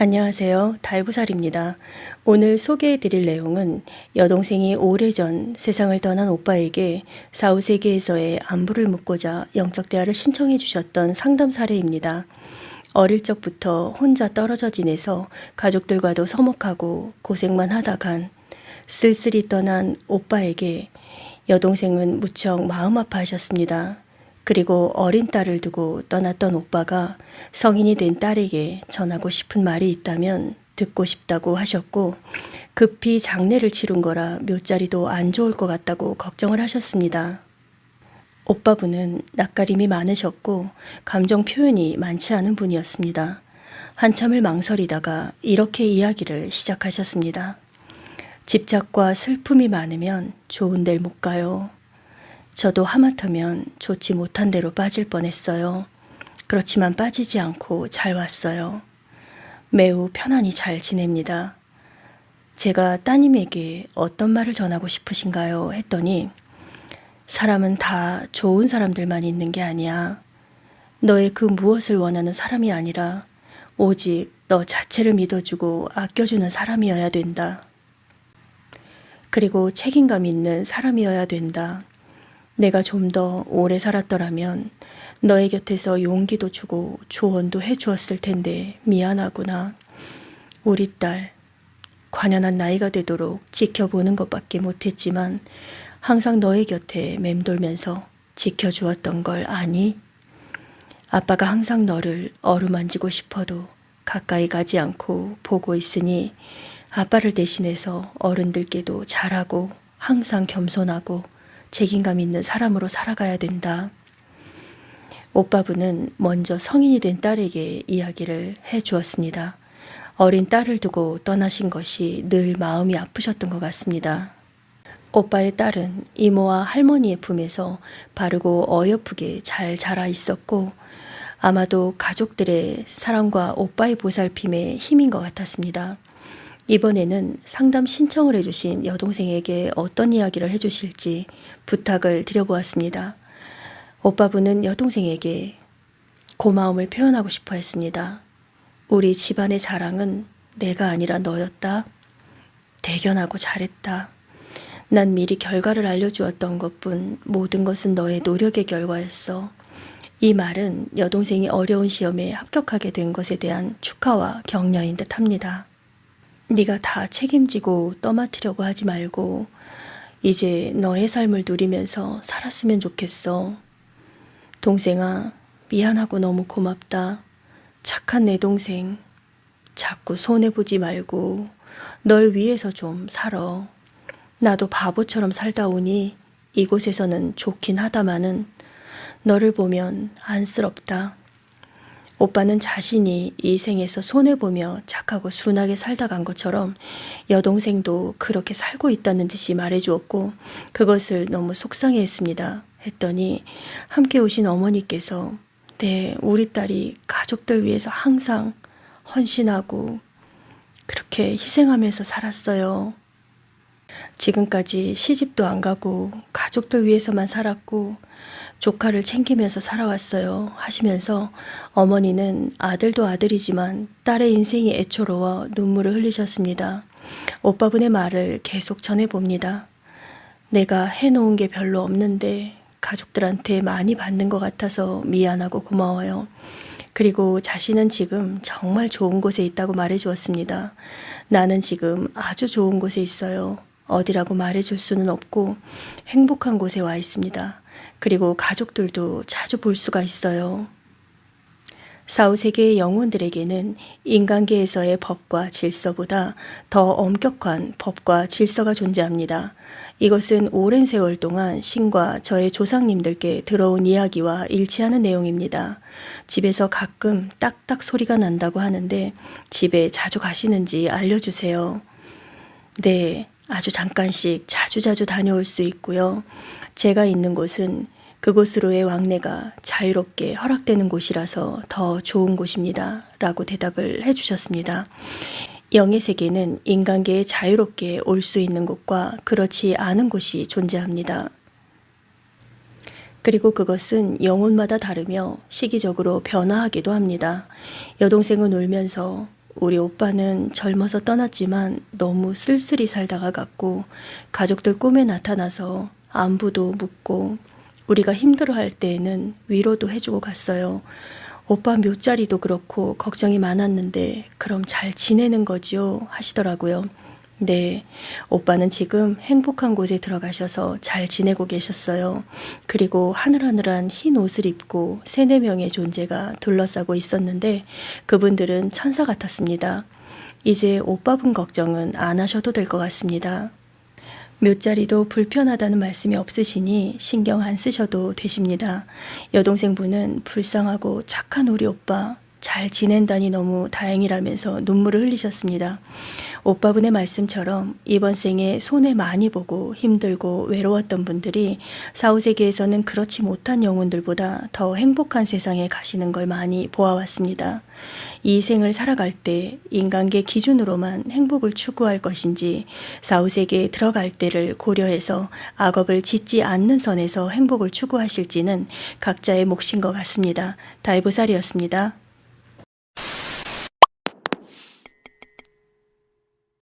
안녕하세요. 달부살입니다. 오늘 소개해 드릴 내용은 여동생이 오래전 세상을 떠난 오빠에게 사후세계에서의 안부를 묻고자 영적 대화를 신청해 주셨던 상담 사례입니다. 어릴 적부터 혼자 떨어져 지내서 가족들과도 서먹하고 고생만 하다간 쓸쓸히 떠난 오빠에게 여동생은 무척 마음 아파하셨습니다. 그리고 어린 딸을 두고 떠났던 오빠가 성인이 된 딸에게 전하고 싶은 말이 있다면 듣고 싶다고 하셨고 급히 장례를 치른 거라 묘자리도 안 좋을 것 같다고 걱정을 하셨습니다. 오빠분은 낯가림이 많으셨고 감정 표현이 많지 않은 분이었습니다. 한참을 망설이다가 이렇게 이야기를 시작하셨습니다. 집착과 슬픔이 많으면 좋은 데를 못 가요. 저도 하마터면 좋지 못한 대로 빠질 뻔했어요. 그렇지만 빠지지 않고 잘 왔어요. 매우 편안히 잘 지냅니다. 제가 따님에게 어떤 말을 전하고 싶으신가요? 했더니 사람은 다 좋은 사람들만 있는 게 아니야. 너의 그 무엇을 원하는 사람이 아니라 오직 너 자체를 믿어주고 아껴주는 사람이어야 된다. 그리고 책임감 있는 사람이어야 된다. 내가 좀 더 오래 살았더라면 너의 곁에서 용기도 주고 조언도 해 주었을 텐데 미안하구나. 우리 딸, 관연한 나이가 되도록 지켜보는 것밖에 못했지만 항상 너의 곁에 맴돌면서 지켜주었던 걸 아니? 아빠가 항상 너를 어루만지고 싶어도 가까이 가지 않고 보고 있으니 아빠를 대신해서 어른들께도 잘하고 항상 겸손하고 책임감 있는 사람으로 살아가야 된다. 오빠분은 먼저 성인이 된 딸에게 이야기를 해 주었습니다. 어린 딸을 두고 떠나신 것이 늘 마음이 아프셨던 것 같습니다. 오빠의 딸은 이모와 할머니의 품에서 바르고 어여쁘게 잘 자라 있었고 아마도 가족들의 사랑과 오빠의 보살핌에 힘인 것 같았습니다. 이번에는 상담 신청을 해주신 여동생에게 어떤 이야기를 해주실지 부탁을 드려보았습니다. 오빠분은 여동생에게 고마움을 표현하고 싶어 했습니다. 우리 집안의 자랑은 내가 아니라 너였다. 대견하고 잘했다. 난 미리 결과를 알려주었던 것뿐 모든 것은 너의 노력의 결과였어. 이 말은 여동생이 어려운 시험에 합격하게 된 것에 대한 축하와 격려인 듯 합니다. 네가 다 책임지고 떠맡으려고 하지 말고 이제 너의 삶을 누리면서 살았으면 좋겠어. 동생아, 미안하고 너무 고맙다. 착한 내 동생. 자꾸 손해보지 말고 널 위해서 좀 살아. 나도 바보처럼 살다 오니 이곳에서는 좋긴 하다마는 너를 보면 안쓰럽다. 오빠는 자신이 이 생에서 손해보며 착하고 순하게 살다 간 것처럼 여동생도 그렇게 살고 있다는 듯이 말해주었고 그것을 너무 속상해 했습니다. 했더니 함께 오신 어머니께서 네, 우리 딸이 가족들 위해서 항상 헌신하고 그렇게 희생하면서 살았어요. 지금까지 시집도 안 가고 가족들 위해서만 살았고 조카를 챙기면서 살아왔어요. 하시면서 어머니는 아들도 아들이지만 딸의 인생이 애초로워 눈물을 흘리셨습니다. 오빠분의 말을 계속 전해봅니다. 내가 해놓은 게 별로 없는데 가족들한테 많이 받는 것 같아서 미안하고 고마워요. 그리고 자신은 지금 정말 좋은 곳에 있다고 말해 주었습니다. 나는 지금 아주 좋은 곳에 있어요. 어디라고 말해 줄 수는 없고 행복한 곳에 와 있습니다. 그리고 가족들도 자주 볼 수가 있어요. 사후세계의 영혼들에게는 인간계에서의 법과 질서보다 더 엄격한 법과 질서가 존재합니다. 이것은 오랜 세월 동안 신과 저의 조상님들께 들어온 이야기와 일치하는 내용입니다. 집에서 가끔 딱딱 소리가 난다고 하는데 집에 자주 가시는지 알려주세요. 네, 아주 잠깐씩 자주자주 다녀올 수 있고요. 제가 있는 곳은 그곳으로의 왕래가 자유롭게 허락되는 곳이라서 더 좋은 곳입니다. 라고 대답을 해주셨습니다. 영의 세계는 인간계에 자유롭게 올 수 있는 곳과 그렇지 않은 곳이 존재합니다. 그리고 그것은 영혼마다 다르며 시기적으로 변화하기도 합니다. 여동생은 울면서 우리 오빠는 젊어서 떠났지만 너무 쓸쓸히 살다가 갔고 가족들 꿈에 나타나서 안부도 묻고 우리가 힘들어할 때에는 위로도 해주고 갔어요. 오빠 묘자리도 그렇고 걱정이 많았는데 그럼 잘 지내는 거지요? 하시더라고요. 네, 오빠는 지금 행복한 곳에 들어가셔서 잘 지내고 계셨어요. 그리고 하늘하늘한 흰 옷을 입고 세네 명의 존재가 둘러싸고 있었는데 그분들은 천사 같았습니다. 이제 오빠분 걱정은 안 하셔도 될 것 같습니다. 묘자리도 불편하다는 말씀이 없으시니 신경 안 쓰셔도 되십니다. 여동생분은 불쌍하고 착한 우리 오빠 잘 지낸다니 너무 다행이라면서 눈물을 흘리셨습니다. 오빠분의 말씀처럼 이번 생에 손해 많이 보고 힘들고 외로웠던 분들이 사후세계에서는 그렇지 못한 영혼들보다 더 행복한 세상에 가시는 걸 많이 보아왔습니다. 이 생을 살아갈 때 인간계 기준으로만 행복을 추구할 것인지 사후세계에 들어갈 때를 고려해서 악업을 짓지 않는 선에서 행복을 추구하실지는 각자의 몫인 것 같습니다. 다이브살이었습니다.